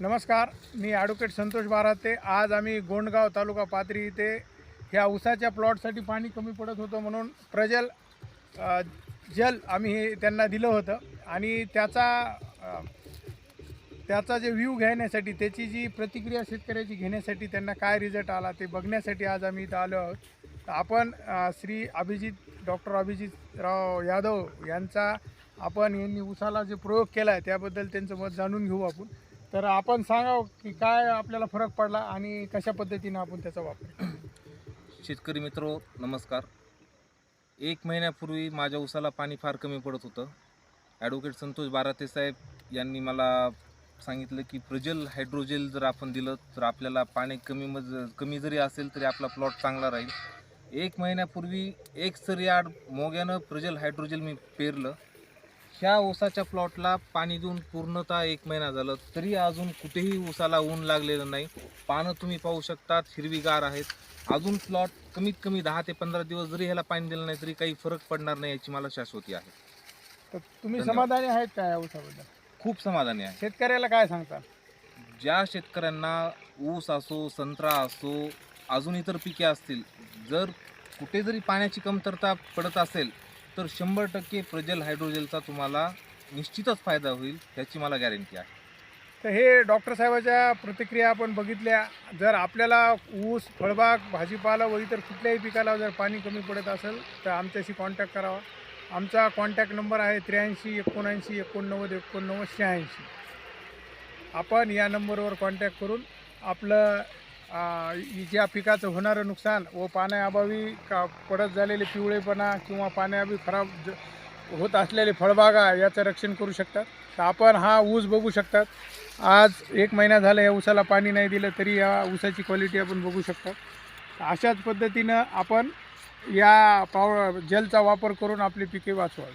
नमस्कार मी ॲडव्होकेट संतोष बाराते. आज आम्ही गोंडगाव तालुका पाथरी इथे ह्या ऊसाच्या प्लॉटसाठी पाणी कमी पडत होतं म्हणून प्रजल अ, जल आम्ही हे त्यांना दिलं होतं. आणि त्याचा अ, त्याचा जे व्ह्यू घेण्यासाठी त्याची जी प्रतिक्रिया शेतकऱ्याची घेण्यासाठी त्यांना काय रिझल्ट आला ते बघण्यासाठी आज आम्ही इथं आलो आहोत. आपण अ, श्री अभिजित डॉक्टर अभिजितराव यादव यांचा आपण यांनी उसाला जे प्रयोग केला आहे त्याबद्दल त्यांचं मत जाणून घेऊ आपण. तर आपण सांगावं की काय आपल्याला फरक पडला आणि कशा पद्धतीनं आपण त्याचा वापर शेतकरी मित्र नमस्कार. एक महिन्यापूर्वी माझ्या उसाला पाणी फार कमी पडत होतं. ॲडव्होकेट संतोष बाराते साहेब यांनी मला सांगितलं की प्रजल हायड्रोजेल जर आपण दिलं तर आपल्याला पाणी कमी मज कमी जरी असेल तरी आपला प्लॉट चांगला राहील. एक महिन्यापूर्वी एक सरी आड मोग्यानं प्रजल हायड्रोजेल मी पेरलं. ह्या ऊसाच्या प्लॉटला पाणी देऊन पूर्णतः एक महिना झालं तरी अजून कुठेही ऊसाला ऊन लागलेलं नाही. पानं तुम्ही पाहू शकतात हिरवीगार आहेत. अजून प्लॉट कमीत कमी दहा ते पंधरा दिवस जरी ह्याला पाणी दिलं नाही तरी काही फरक पडणार नाही याची मला शाश्वती आहे. तर तुम्ही धन्यवाद. समाधानी आहेत का या ऊसाबद्दल? खूप समाधानी आहे. शेतकऱ्याला काय सांगता? ज्या शेतकऱ्यांना ऊस असो संत्रा असो अजून इतर पिके असतील जर कुठे जरी पाण्याची कमतरता पडत असेल तर शंभर टक्के प्रजल हायड्रोजेलचा तुम्हाला निश्चितच फायदा होईल ह्याची मला गॅरंटी आहे. तर हे डॉक्टर साहेबाच्या प्रतिक्रिया आपण बघितल्या. जर आपल्याला ऊस फळबाग भाजीपाला व इतर कुठल्याही पिकाला जर पाणी कमी पडत असेल तर आमच्याशी कॉन्टॅक्ट करावा. आमचा कॉन्टॅक्ट नंबर आहे त्र्याऐंशी एकोणऐंशी एकोणनव्वद एकोणनव्वद शहाऐंशी. आपण या नंबरवर कॉन्टॅक्ट करून आपलं ज्या पिकाचं होणारं नुकसान व पाण्याअभावी का पडत झालेले पिवळेपणा किंवा पाण्याअभावी खराब ज होत असलेले फळबागा याचं रक्षण करू शकतात. तर आपण हा ऊस बघू शकतात. आज एक महिना झाला या ऊसाला पाणी नाही दिलं तरी या ऊसाची क्वालिटी आपण बघू शकतात अशाच पद्धतीनं आपण या पाव जलचा वापर करून आपली पिके वाचवावी.